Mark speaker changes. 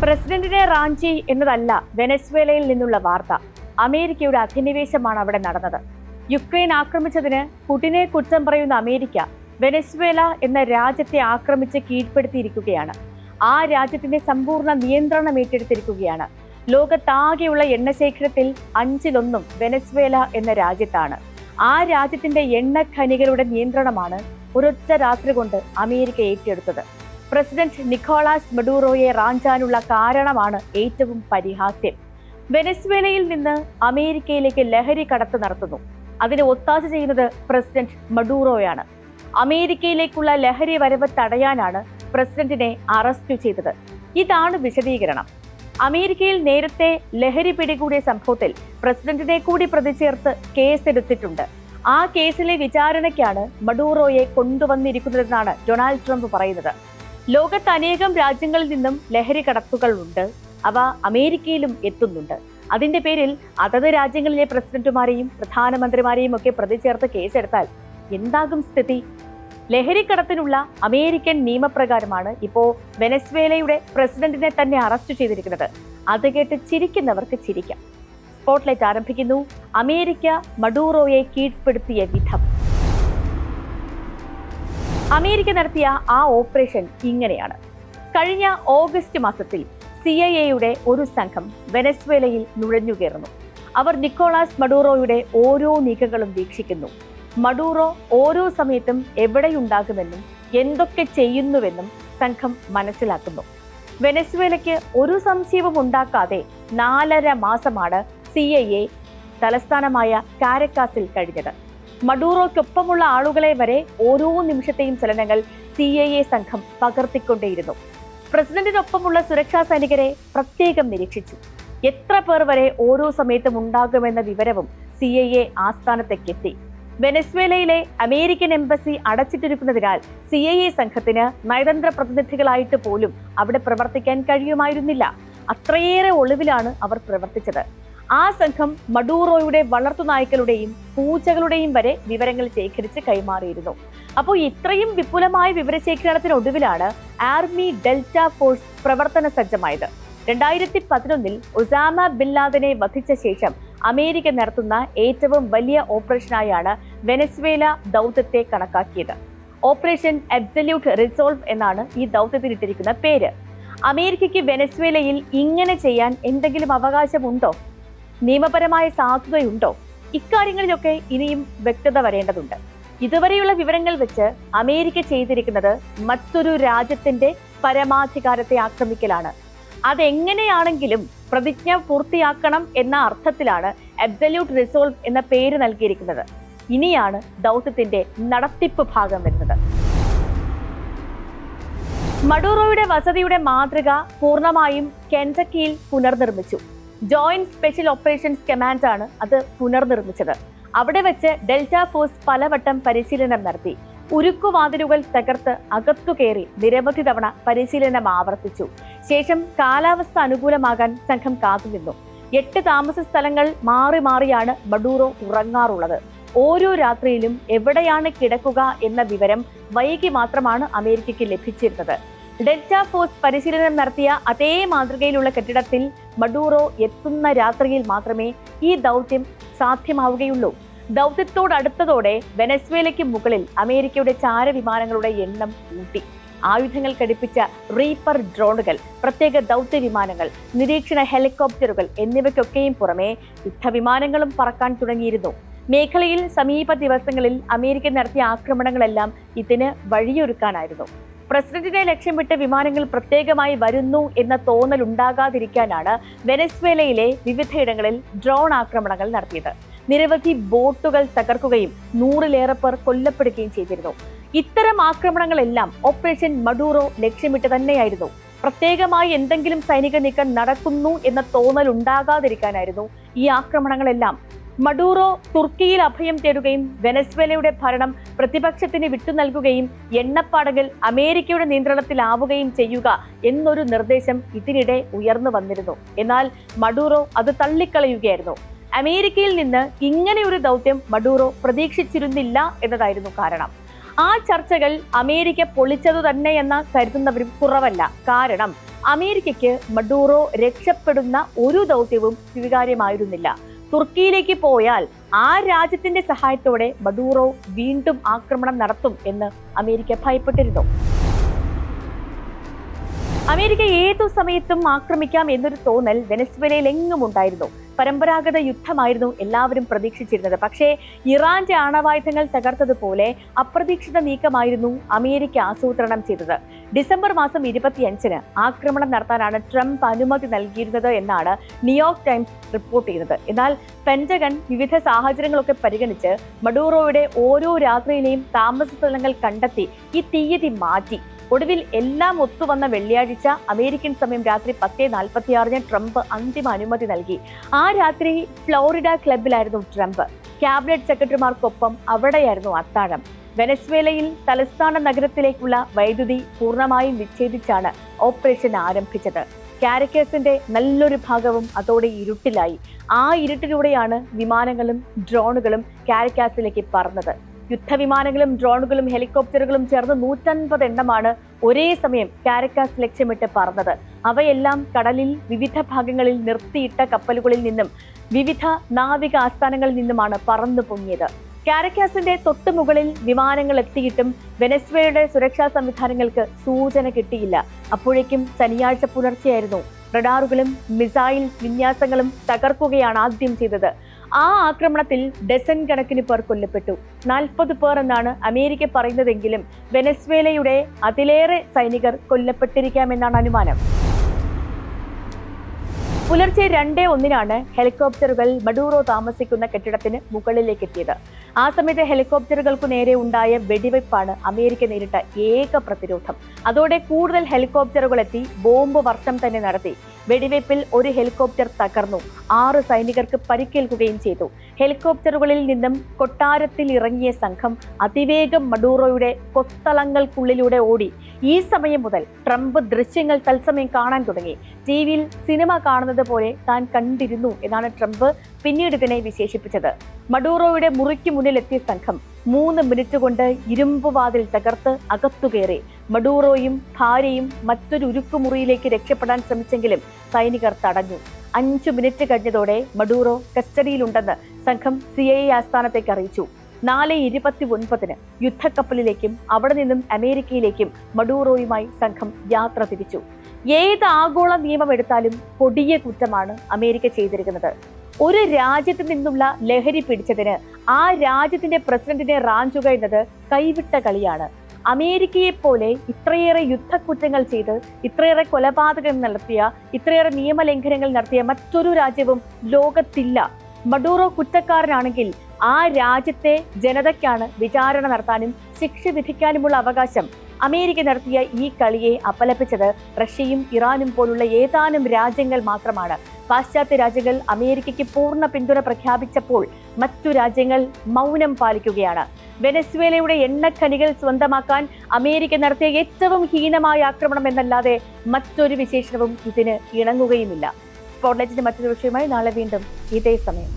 Speaker 1: പ്രസിഡന്റിനെ റാഞ്ചി എന്നതല്ല വെനസ്വേലയിൽ നിന്നുള്ള വാർത്ത. അമേരിക്കയുടെ അധിനിവേശമാണ് അവിടെ നടന്നത്. യുക്രൈൻ ആക്രമിച്ചതിന് പുടിനെ കുറ്റം പറയുന്ന അമേരിക്ക വെനസ്വേല എന്ന രാജ്യത്തെ ആക്രമിച്ച് കീഴ്പ്പെടുത്തിയിരിക്കുകയാണ്. ആ രാജ്യത്തിന്റെ സമ്പൂർണ നിയന്ത്രണം ഏറ്റെടുത്തിരിക്കുകയാണ്. ലോകത്താകെയുള്ള എണ്ണശേഖരത്തിൽ അഞ്ചിലൊന്നും വെനസ്വേല എന്ന രാജ്യത്താണ്. ആ രാജ്യത്തിന്റെ എണ്ണ ഖനികളുടെ നിയന്ത്രണമാണ് ഒരൊറ്റ രാത്രി കൊണ്ട് അമേരിക്ക ഏറ്റെടുത്തത്. പ്രസിഡന്റ് നിക്കോളാസ് മഡൂറോയെ റാഞ്ചാനുള്ള കാരണമാണ് ഏറ്റവും പരിഹാസ്യം. വെനസ്വേലയിൽ നിന്ന് അമേരിക്കയിലേക്ക് ലഹരി കടത്ത് നടത്തുന്നു. അതിന് ഒത്താശ ചെയ്യുന്നത് പ്രസിഡന്റ് മഡൂറോയാണ്. അമേരിക്കയിലേക്കുള്ള ലഹരി വരവ് തടയാനാണ് പ്രസിഡന്റിനെ അറസ്റ്റ് ചെയ്തത്. ഇതാണ് വിശദീകരണം. അമേരിക്കയിൽ നേരത്തെ ലഹരി പിടികൂടിയ സംഭവത്തിൽ പ്രസിഡന്റിനെ കൂടി പ്രതി ചേർത്ത് കേസെടുത്തിട്ടുണ്ട്. ആ കേസിലെ വിചാരണയ്ക്കാണ് മഡൂറോയെ കൊണ്ടുവന്നിരിക്കുന്നതെന്നാണ് ഡൊണാൾഡ് ട്രംപ് പറയുന്നത്. ലോകത്ത് അനേകം രാജ്യങ്ങളിൽ നിന്നും ലഹരി കടത്തുകൾ ഉണ്ട് അവ അമേരിക്കയിലും എത്തുന്നുണ്ട്. അതിന്റെ പേരിൽ അതത് രാജ്യങ്ങളിലെ പ്രസിഡന്റുമാരെയും പ്രധാനമന്ത്രിമാരെയും ഒക്കെ പ്രതി ചേർത്ത് കേസെടുത്താൽ എന്താകും സ്ഥിതി? ലഹരിക്കടത്തിനുള്ള അമേരിക്കൻ നിയമപ്രകാരമാണ് ഇപ്പോ വെനസ്വേലയുടെ പ്രസിഡന്റിനെ തന്നെ അറസ്റ്റ് ചെയ്തിരിക്കുന്നത്. അത് കേട്ട് ചിരിക്കുന്നവർക്ക് ചിരിക്കാം. സ്പോട്ട്ലൈറ്റ് ആരംഭിക്കുന്നു. അമേരിക്ക മഡൂറോയെ കീഴ്പ്പെടുത്തിയ വിധം. അമേരിക്ക നടത്തിയ ആ ഓപ്പറേഷൻ ഇങ്ങനെയാണ്. കഴിഞ്ഞ ഓഗസ്റ്റ് മാസത്തിൽ സി ഐ എയുടെ ഒരു സംഘം വെനസ്വേലയിൽ നുഴഞ്ഞുകയറുന്നു അവർ നിക്കോളാസ് മഡൂറോയുടെ ഓരോ നീക്കങ്ങളും വീക്ഷിക്കുന്നു. മഡൂറോ ഓരോ സമയത്തും എവിടെയുണ്ടാകുമെന്നും എന്തൊക്കെ ചെയ്യുന്നുവെന്നും സംഘം മനസ്സിലാക്കുന്നു. വെനസ്വേലയ്ക്ക് ഒരു സംശയവും ഉണ്ടാക്കാതെ നാലര മാസമാണ് സി ഐ എ തലസ്ഥാനമായ കാരക്കാസിൽ കഴിഞ്ഞത്. മഡൂറോയ്ക്കൊപ്പമുള്ള ആളുകളെ വരെ ഓരോ നിമിഷത്തെയും ചലനങ്ങൾ സി ഐ എ സംഘം പകർത്തിക്കൊണ്ടേയിരുന്നു പ്രസിഡന്റിനൊപ്പമുള്ള സുരക്ഷാ സൈനികരെ പ്രത്യേകം നിരീക്ഷിച്ചു. എത്ര പേർ വരെ ഓരോ സമയത്തും ഉണ്ടാകുമെന്ന വിവരവും സി ഐ എ ആസ്ഥാനത്തേക്കെത്തി. വെനസ്വേലയിലെ അമേരിക്കൻ എംബസി അടച്ചിട്ടിരിക്കുന്നതിനാൽ സി ഐ എ സംഘത്തിന് നയതന്ത്ര പ്രതിനിധികളായിട്ട് പോലും അവിടെ പ്രവർത്തിക്കാൻ കഴിയുമായിരുന്നില്ല. അത്രയേറെ ഒളിവിലാണ് അവർ പ്രവർത്തിച്ചത്. ആ സംഘം മഡൂറോയുടെ വളർത്തുനായ്ക്കളുടെയും പൂച്ചകളുടെയും വരെ വിവരങ്ങൾ ശേഖരിച്ച് കൈമാറിയിരുന്നു. അപ്പോൾ ഇത്രയും വിപുലമായ വിവരശേഖരണത്തിനൊടുവിലാണ് ആർമി ഡെൽറ്റ ഫോഴ്സ് പ്രവർത്തന സജ്ജമായത്. രണ്ടായിരത്തി പതിനൊന്നിൽ ഒസാമ ബില്ലാദിനെ വധിച്ച ശേഷം അമേരിക്ക നടത്തുന്ന ഏറ്റവും വലിയ ഓപ്പറേഷനായാണ് വെനസ്വേല ദൗത്യത്തെ കണക്കാക്കിയത്. ഓപ്പറേഷൻ അബ്സല്യൂട്ട് റിസോൾവ് എന്നാണ് ഈ ദൗത്യത്തിനിട്ടിരിക്കുന്ന പേര്. അമേരിക്കയ്ക്ക് വെനസ്വേലയിൽ ഇങ്ങനെ ചെയ്യാൻ എന്തെങ്കിലും അവകാശമുണ്ടോ? നിയമപരമായ സാധുതയുണ്ടോ? ഇക്കാര്യങ്ങളിലൊക്കെ ഇനിയും വ്യക്തത വരേണ്ടതുണ്ട്. ഇതുവരെയുള്ള വിവരങ്ങൾ വെച്ച് അമേരിക്ക ചെയ്തിരിക്കുന്നത് മറ്റൊരു രാജ്യത്തിന്റെ പരമാധികാരത്തെ ആക്രമിക്കലാണ്. അതെങ്ങനെയാണെങ്കിലും പ്രതിജ്ഞ പൂർത്തിയാക്കണം എന്ന അർത്ഥത്തിലാണ് അബ്സല്യൂട്ട് റിസോൾവ് എന്ന പേര് നൽകിയിരിക്കുന്നത്. ഇനിയാണ് ദൗത്യത്തിന്റെ നടത്തിപ്പ് ഭാഗം വരുന്നത്. മഡൂറോയുടെ വസതിയുടെ മാതൃക പൂർണമായും കെൻസക്കിയിൽ പുനർനിർമ്മിച്ചു. ജോയിന്റ് സ്പെഷ്യൽ ഓപ്പറേഷൻസ് കമാൻഡ് ആണ് അത് പുനർനിർമ്മിച്ചത്. അവിടെ വെച്ച് ഡെൽറ്റ ഫോഴ്സ് പലവട്ടം പരിശീലനം നടത്തി. ഉരുക്കുവാതിലുകൾ തകർത്ത് അകത്തു കയറി നിരവധി തവണ പരിശീലനം ആവർത്തിച്ചു. ശേഷം കാലാവസ്ഥ അനുകൂലമാകാൻ സംഘം കാത്തുനിന്നു. എട്ട് താമസ സ്ഥലങ്ങൾ മാറി മാറിയാണ് മഡൂറോ ഉറങ്ങാറുള്ളത്. ഓരോ രാത്രിയിലും എവിടെയാണ് കിടക്കുക എന്ന വിവരം വൈകി മാത്രമാണ് അമേരിക്കയ്ക്ക് ലഭിച്ചിരുന്നത്. ഡെൽറ്റ ഫോഴ്സ് പരിശീലനം നടത്തിയ അതേ മാതൃകയിലുള്ള കെട്ടിടത്തിൽ മഡൂറോ എത്തുന്ന രാത്രിയിൽ മാത്രമേ ഈ ദൗത്യം സാധ്യമാവുകയുള്ളൂ. ദൗത്യത്തോടടുത്തതോടെ വെനസ്വേലയ്ക്ക് മുകളിൽ അമേരിക്കയുടെ ചാരവിമാനങ്ങളുടെ എണ്ണം കൂട്ടി. ആയുധങ്ങൾ ഘടിപ്പിച്ച റീപ്പർ ഡ്രോണുകൾ പ്രത്യേക ദൗത്യ വിമാനങ്ങൾ നിരീക്ഷണ ഹെലികോപ്റ്ററുകൾ എന്നിവയ്ക്കൊക്കെയും പുറമെ യുദ്ധവിമാനങ്ങളും പറക്കാൻ തുടങ്ങിയിരുന്നു. മേഖലയിൽ സമീപ ദിവസങ്ങളിൽ അമേരിക്ക നടത്തിയ ആക്രമണങ്ങളെല്ലാം ഇതിന് വഴിയൊരുക്കാനായിരുന്നു. പ്രസിഡന്റിനെ ലക്ഷ്യമിട്ട് വിമാനങ്ങൾ പ്രത്യേകമായി വരുന്നു എന്ന തോന്നൽ ഉണ്ടാകാതിരിക്കാനാണ് വെനസ്വേലയിലെ വിവിധയിടങ്ങളിൽ ഡ്രോൺ ആക്രമണങ്ങൾ നടത്തിയത്. നിരവധി ബോട്ടുകൾ തകർക്കുകയും നൂറിലേറെ പേർ കൊല്ലപ്പെടുകയും ചെയ്തിരുന്നു. ഇത്തരം ആക്രമണങ്ങളെല്ലാം ഓപ്പറേഷൻ മഡൂറോ ലക്ഷ്യമിട്ട് തന്നെയായിരുന്നു. പ്രത്യേകമായി എന്തെങ്കിലും സൈനിക നീക്കം നടക്കുന്നു എന്ന തോന്നൽ ഉണ്ടാകാതിരിക്കാനായിരുന്നു ഈ ആക്രമണങ്ങളെല്ലാം മഡൂറോ തുർക്കിയിൽ അഭയം തേടുകയും വെനസ്വേലയുടെ ഭരണം പ്രതിപക്ഷത്തിന് വിട്ടുനൽകുകയും എണ്ണപ്പാടകൾ അമേരിക്കയുടെ നിയന്ത്രണത്തിലാവുകയും ചെയ്യുക എന്നൊരു നിർദ്ദേശം ഇതിനിടെ ഉയർന്നു വന്നിരുന്നു. എന്നാൽ മഡൂറോ അത് തള്ളിക്കളയുകയായിരുന്നു. അമേരിക്കയിൽ നിന്ന് ഇങ്ങനെയൊരു ദൗത്യം മഡൂറോ പ്രതീക്ഷിച്ചിരുന്നില്ല എന്നതായിരുന്നു കാരണം. ആ ചർച്ചകൾ അമേരിക്ക പൊളിച്ചതു തന്നെ എന്ന് കരുതുന്നവരും കുറവല്ല. കാരണം അമേരിക്കയ്ക്ക് മഡൂറോ രക്ഷപ്പെടുന്ന ഒരു ദൗത്യവും സ്വീകാര്യമായിരുന്നില്ല. തുർക്കിയിലേക്ക് പോയാൽ ആ രാജ്യത്തിന്റെ സഹായത്തോടെ മദൂറോ വീണ്ടും ആക്രമണം നടത്തും എന്ന് അമേരിക്ക ഭയപ്പെട്ടിരുന്നു. അമേരിക്ക ഏതു സമയത്തും ആക്രമിക്കാം എന്നൊരു തോന്നൽ വെനസ്വേലയിൽ എങ്ങും ഉണ്ടായിരുന്നു പരമ്പരാഗത യുദ്ധമായിരുന്നു എല്ലാവരും പ്രതീക്ഷിച്ചിരുന്നത്. പക്ഷേ ഇറാന്റെ ആണവായുധങ്ങൾ തകർത്തതുപോലെ അപ്രതീക്ഷിത നീക്കമായിരുന്നു അമേരിക്ക ആസൂത്രണം ചെയ്തത്. ഡിസംബർ മാസം ഇരുപത്തിയഞ്ചിന് ആക്രമണം നടത്താനാണ് ട്രംപ് അനുമതി നൽകിയിരുന്നത് എന്നാണ് ന്യൂയോർക്ക് ടൈംസ് റിപ്പോർട്ട് ചെയ്യുന്നത്. എന്നാൽ പെന്റഗൺ വിവിധ സാഹചര്യങ്ങളൊക്കെ പരിഗണിച്ച് മഡൂറോയുടെ ഓരോ രാത്രിയിലെയും താമസ സ്ഥലങ്ങൾ കണ്ടെത്തി ഈ തീയതി മാറ്റി. ഒടുവിൽ എല്ലാം ഒത്തുവന്ന വെള്ളിയാഴ്ച അമേരിക്കൻ സമയം രാത്രി പത്തേ നാൽപ്പത്തിയാറിന് ട്രംപ് അന്തിമ അനുമതി നൽകി. ആ രാത്രി ഫ്ലോറിഡ ക്ലബിലായിരുന്നു ട്രംപ്. ക്യാബിനറ്റ് സെക്രട്ടറിമാർക്കൊപ്പം അവിടെയായിരുന്നു അത്താഴം. വെനസ്വേലയിൽ തലസ്ഥാന നഗരത്തിലേക്കുള്ള വൈദ്യുതി പൂർണമായും വിച്ഛേദിച്ചാണ് ഓപ്പറേഷൻ ആരംഭിച്ചത്. കാരക്കേസിന്റെ നല്ലൊരു ഭാഗവും അതോടെ ഇരുട്ടിലായി. ആ ഇരുട്ടിലൂടെയാണ് വിമാനങ്ങളും ഡ്രോണുകളും കാരക്കാസിലേക്ക് പറന്നത്. യുദ്ധവിമാനങ്ങളും ഡ്രോണുകളും ഹെലികോപ്റ്ററുകളും ചേർന്ന് നൂറ്റൻപത് എണ്ണമാണ് ഒരേ സമയം കാരക്കാസ് ലക്ഷ്യമിട്ട് പറന്നത്. അവയെല്ലാം കടലിൽ വിവിധ ഭാഗങ്ങളിൽ നിർത്തിയിട്ട കപ്പലുകളിൽ നിന്നും വിവിധ നാവിക ആസ്ഥാനങ്ങളിൽ നിന്നുമാണ് പറന്നു പൊങ്ങിയത്. കാരക്കാസിന്റെ തൊട്ടുമുകളിൽ വിമാനങ്ങൾ എത്തിയിട്ടും വെനസ്വേലയുടെ സുരക്ഷാ സംവിധാനങ്ങൾക്ക് സൂചന കിട്ടിയില്ല. അപ്പോഴേക്കും ശനിയാഴ്ച പുലർച്ചെയായിരുന്നു. റഡാറുകളും മിസൈൽ വിന്യാസങ്ങളും തകർക്കുകയാണ് ആദ്യം ചെയ്തത്. ആ ആക്രമണത്തിൽ ഡസൻ കണക്കിന് പേർ കൊല്ലപ്പെട്ടു. നാൽപ്പത് പേർ എന്നാണ് അമേരിക്ക പറയുന്നതെങ്കിലും വെനസ്വേലയുടെ അതിലേറെ സൈനികർ കൊല്ലപ്പെട്ടിരിക്കാമെന്നാണ് അനുമാനം. പുലർച്ചെ രണ്ടേ ഒന്നിനാണ് ഹെലികോപ്റ്ററുകൾ മഡൂറോ താമസിക്കുന്ന കെട്ടിടത്തിന് മുകളിലേക്ക് എത്തിയത് ആ സമയത്ത് ഹെലികോപ്റ്ററുകൾക്കു നേരെ ഉണ്ടായ വെടിവയ്പ്പാണ് അമേരിക്ക നേരിട്ട ഏക പ്രതിരോധം. അതോടെ കൂടുതൽ ഹെലികോപ്റ്ററുകൾ എത്തി ബോംബ് വർഷം തന്നെ നടത്തി. വെടിവയ്പ്പിൽ ഒരു ഹെലികോപ്റ്റർ തകർന്നു. ആറ് സൈനികർക്ക് പരിക്കേൽക്കുകയും ചെയ്തു. ഹെലികോപ്റ്ററുകളിൽ നിന്നും കൊട്ടാരത്തിൽ ഇറങ്ങിയ സംഘം അതിവേഗം മഡൂറോയുടെ കൊത്തളങ്ങൾക്കുള്ളിലൂടെ ഓടി. ഈ സമയം മുതൽ ട്രംപ് ദൃശ്യങ്ങൾ തത്സമയം കാണാൻ തുടങ്ങി. ടി വിയിൽ സിനിമ കാണുന്നത് പോലെ താൻ കണ്ടിരുന്നു എന്നാണ് ട്രംപ് പിന്നീട് ഇതിനെ വിശേഷിപ്പിച്ചത്. മഡൂറോയുടെ മുറിക്ക് മുന്നിലെത്തിയ സംഘം മൂന്ന് മിനിറ്റ് കൊണ്ട് ഇരുമ്പ് വാതിൽ തകർത്ത് അകത്തുകയറി മഡൂറോയും ഭാര്യയും മറ്റൊരു ഉരുക്കുമുറിയിലേക്ക് രക്ഷപ്പെടാൻ ശ്രമിച്ചെങ്കിലും സൈനികർ തടഞ്ഞു. അഞ്ചു മിനിറ്റ് കഴിഞ്ഞതോടെ മഡൂറോ കസ്റ്റഡിയിലുണ്ടെന്ന് സംഘം സി ഐ ആസ്ഥാനത്തേക്ക് അറിയിച്ചു. നാല് ഇരുപത്തി ഒൻപതിന് യുദ്ധക്കപ്പലിലേക്കും അവിടെ നിന്നും അമേരിക്കയിലേക്കും മഡൂറോയുമായി സംഘം യാത്ര തിരിച്ചു. ഏത് ആഗോള നിയമം എടുത്താലും കൊടിയ കുറ്റമാണ് അമേരിക്ക ചെയ്തിരിക്കുന്നത്. ഒരു രാജ്യത്ത് നിന്നുള്ള ലഹരി പിടിച്ചതിന് ആ രാജ്യത്തിന്റെ പ്രസിഡന്റിനെ റാഞ്ചുക എന്നത് കൈവിട്ട കളിയാണ്. അമേരിക്കയെ പോലെ ഇത്രയേറെ യുദ്ധക്കുറ്റങ്ങൾ ചെയ്ത് ഇത്രയേറെ കൊലപാതകങ്ങൾ നടത്തിയ ഇത്രയേറെ നിയമലംഘനങ്ങൾ നടത്തിയ മറ്റൊരു രാജ്യവും ലോകത്തില്ല. മഡൂറോ കുറ്റക്കാരനാണെങ്കിൽ ആ രാജ്യത്തെ ജനതയ്ക്കാണ് വിചാരണ നടത്താനും ശിക്ഷ വിധിക്കാനുമുള്ള അവകാശം. അമേരിക്ക നടത്തിയ ഈ കളിയെ അപലപിച്ചത് റഷ്യയും ഇറാനും പോലുള്ള ഏതാനും രാജ്യങ്ങൾ മാത്രമാണ്. പാശ്ചാത്യ രാജ്യങ്ങൾ അമേരിക്കയ്ക്ക് പൂർണ പിന്തുണ പ്രഖ്യാപിച്ചപ്പോൾ മറ്റു രാജ്യങ്ങൾ മൗനം പാലിക്കുകയാണ്. വെനസ്വേലയുടെ എണ്ണഖനികൾ സ്വന്തമാക്കാൻ അമേരിക്ക നടത്തിയ ഏറ്റവും ഹീനമായ ആക്രമണം എന്നല്ലാതെ മറ്റൊരു വിശേഷണവും ഇതിന് ഇണങ്ങുകയുമില്ല. സ്പോട്ട്ലൈറ്റിന്റെ മറ്റൊരു വിഷയമായി നാളെ വീണ്ടും ഇതേ സമയം.